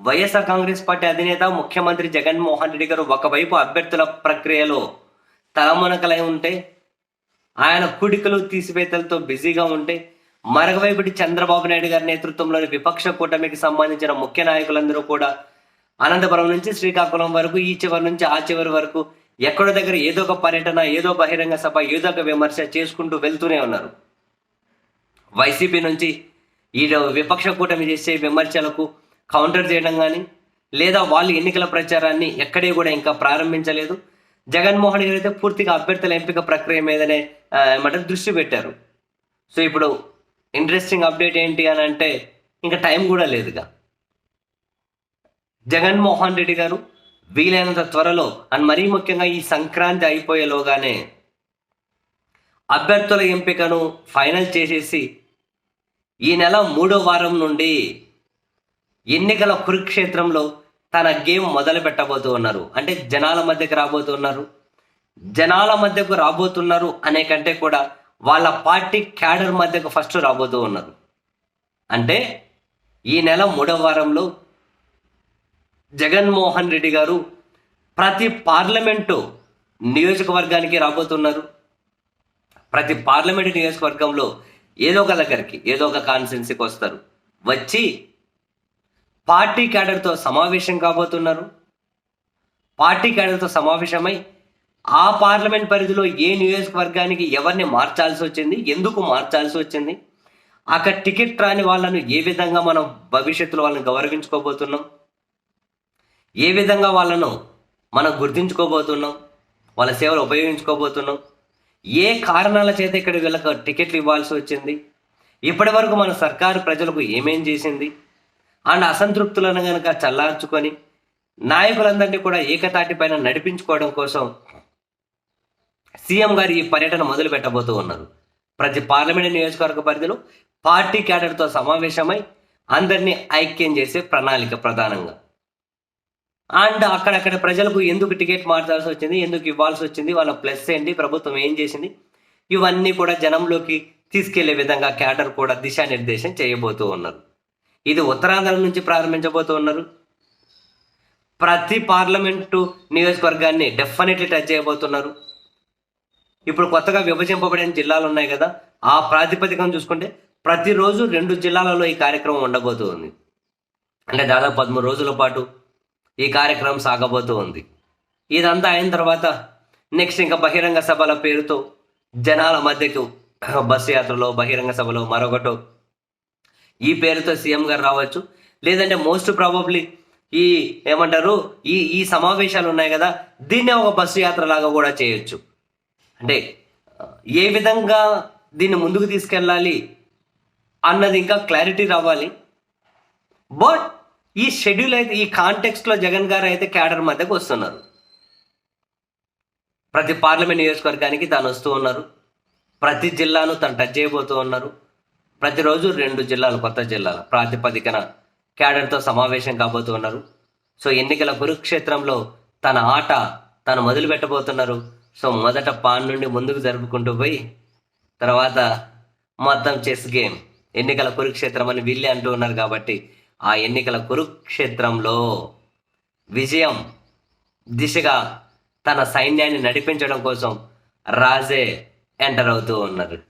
YSR Congress party అధినేత ముఖ్యమంత్రి జగన్మోహన్ రెడ్డి గారు ఒకవైపు అభ్యర్థుల ప్రక్రియలో తలమునకలై ఉంటే ఆయన కుడికలు తీసివేతలతో బిజీగా ఉంటే మరొకవైపుటి చంద్రబాబు నాయుడు గారి నేతృత్వంలోని విపక్ష కూటమికి సంబంధించిన ముఖ్య నాయకులందరూ కూడా అనంతపురం నుంచి శ్రీకాకుళం వరకు ఈ చివరి నుంచి ఆ చివరి వరకు ఎక్కడో దగ్గర ఏదో ఒక పర్యటన ఏదో బహిరంగ సభ ఏదో ఒక విమర్శ చేసుకుంటూ వెళ్తూనే ఉన్నారు. వైసీపీ నుంచి ఈ విపక్ష కూటమి చేసే విమర్శలకు కౌంటర్ చేయడం కానీ లేదా వాళ్ళు ఎన్నికల ప్రచారాన్ని ఎక్కడే కూడా ఇంకా ప్రారంభించలేదు. జగన్మోహన్ గారు అయితే పూర్తిగా అభ్యర్థుల ఎంపిక ప్రక్రియ మీదనే ఆ, ఏమంటారు దృష్టి పెట్టారు. సో ఇప్పుడు ఇంట్రెస్టింగ్ అప్డేట్ ఏంటి అని అంటే ఇంకా టైం కూడా లేదుగా. జగన్మోహన్ రెడ్డి గారు వీలైనంత త్వరలో అండ్ మరీ ముఖ్యంగా ఈ సంక్రాంతి అయిపోయేలోగానే అభ్యర్థుల ఎంపికను ఫైనల్ చేసేసి ఈ నెల మూడో వారం నుండి ఎన్నికల కురుక్షేత్రంలో తన గేమ్ మొదలు పెట్టబోతూ ఉన్నారు. అంటే జనాల మధ్యకు రాబోతున్నారు జనాల మధ్యకు రాబోతున్నారు అనే కంటే కూడా వాళ్ళ పార్టీ క్యాడర్ మధ్యకు ఫస్ట్ రాబోతూ ఉన్నారు. అంటే ఈ నెల మూడవ వారంలో జగన్మోహన్ రెడ్డి గారు ప్రతి పార్లమెంటు నియోజకవర్గానికి రాబోతున్నారు. ప్రతి పార్లమెంటు నియోజకవర్గంలో ఏదో ఒక దగ్గరికి ఏదో ఒక కాన్స్టిట్యున్సీకి వస్తారు. వచ్చి పార్టీ క్యాడర్తో సమావేశం కాబోతున్నారు. పార్టీ క్యాడర్తో సమావేశమై ఆ పార్లమెంట్ పరిధిలో ఏ నియోజకవర్గానికి ఎవరిని మార్చాల్సి వచ్చింది ఎందుకు మార్చాల్సి వచ్చింది అక్కడ టికెట్ రాని వాళ్ళను ఏ విధంగా మనం భవిష్యత్తులో వాళ్ళని గౌరవించుకోబోతున్నాం ఏ విధంగా వాళ్ళను మనం గుర్తించుకోబోతున్నాం వాళ్ళ సేవలు ఉపయోగించుకోబోతున్నాం ఏ కారణాల చేత ఇక్కడ వీళ్ళకి టికెట్లు ఇవ్వాల్సి వచ్చింది ఇప్పటి వరకు మన సర్కారు ప్రజలకు ఏమేం చేసింది అండ్ అసంతృప్తులను కనుక చల్లార్చుకొని నాయకులందరినీ కూడా ఏకతాటి పైన నడిపించుకోవడం కోసం సీఎం గారు ఈ పర్యటన మొదలు పెట్టబోతూ ఉన్నారు. ప్రతి పార్లమెంట్ నియోజకవర్గ పరిధిలో పార్టీ క్యాడర్తో సమావేశమై అందరినీ ఐక్యం చేసే ప్రణాళిక ప్రధానంగా. అండ్ అక్కడక్కడ ప్రజలకు ఎందుకు టికెట్ మార్చాల్సి వచ్చింది ఎందుకు ఇవ్వాల్సి వచ్చింది వాళ్ళ ప్లస్ ఏంటి ప్రభుత్వం ఏం చేసింది ఇవన్నీ కూడా జనంలోకి తీసుకెళ్ళే విధంగా క్యాడర్ కూడా దిశానిర్దేశం చేయబోతూ ఉన్నారు. ఇది ఉత్తరాంధ్ర నుంచి ప్రారంభించబోతూ ఉన్నారు ప్రతి పార్లమెంటు నియోజకవర్గాన్ని డెఫినెట్లీ టచ్ చేయబోతున్నారు. ఇప్పుడు కొత్తగా విభజింపబడిన జిల్లాలు ఉన్నాయి కదా ఆ ప్రాతిపదికను చూసుకుంటే ప్రతిరోజు రెండు జిల్లాలలో ఈ కార్యక్రమం ఉండబోతూ ఉంది అంటే దాదాపు పదమూడు రోజుల పాటు ఈ కార్యక్రమం సాగబోతూ ఉంది ఇదంతా అయిన తర్వాత నెక్స్ట్ ఇంకా బహిరంగ సభల పేరుతో జనాల మధ్యకు బస్సు యాత్రలో బహిరంగ సభలో మరొకటో ఈ పేరుతో సీఎం గారు రావచ్చు. లేదంటే మోస్ట్ ప్రాబబ్లీ ఈ ఏమంటారు? ఈ ఈ సమావేశాలు ఉన్నాయి కదా దీన్నే ఒక బస్సు యాత్ర లాగా కూడా చేయొచ్చు. అంటే ఏ విధంగా దీన్ని ముందుకు తీసుకెళ్ళాలి అన్నది ఇంకా క్లారిటీ రావాలి. బట్ ఈ షెడ్యూల్ అయితే ఈ కాంటెక్స్ట్లో జగన్ గారు అయితే క్యాడర్ మధ్యకు వస్తున్నారు. ప్రతి పార్లమెంట్ నియోజకవర్గానికి తాను వస్తూ ఉన్నారు. ప్రతి జిల్లాను తను టచ్ చేయబోతూ ఉన్నారు. ప్రతిరోజు రెండు జిల్లాలు కొత్త జిల్లాల. ప్రాతిపదికన క్యాడర్తో సమావేశం కాబోతూ ఉన్నారు సో ఎన్నికల కురుక్షేత్రంలో తన ఆట తను మొదలు పెట్టబోతున్నారు సో మొదట పాన్ నుండి ముందుకు జరుపుకుంటూ పోయి తర్వాత మొత్తం చెస్ గేమ్ ఎన్నికల కురుక్షేత్రం అని వీళ్ళే అంటూ ఉన్నారు కాబట్టి ఆ ఎన్నికల కురుక్షేత్రంలో విజయం దిశగా తన సైన్యాన్ని నడిపించడం కోసం రాజే ఎంటర్ అవుతూ ఉన్నారు.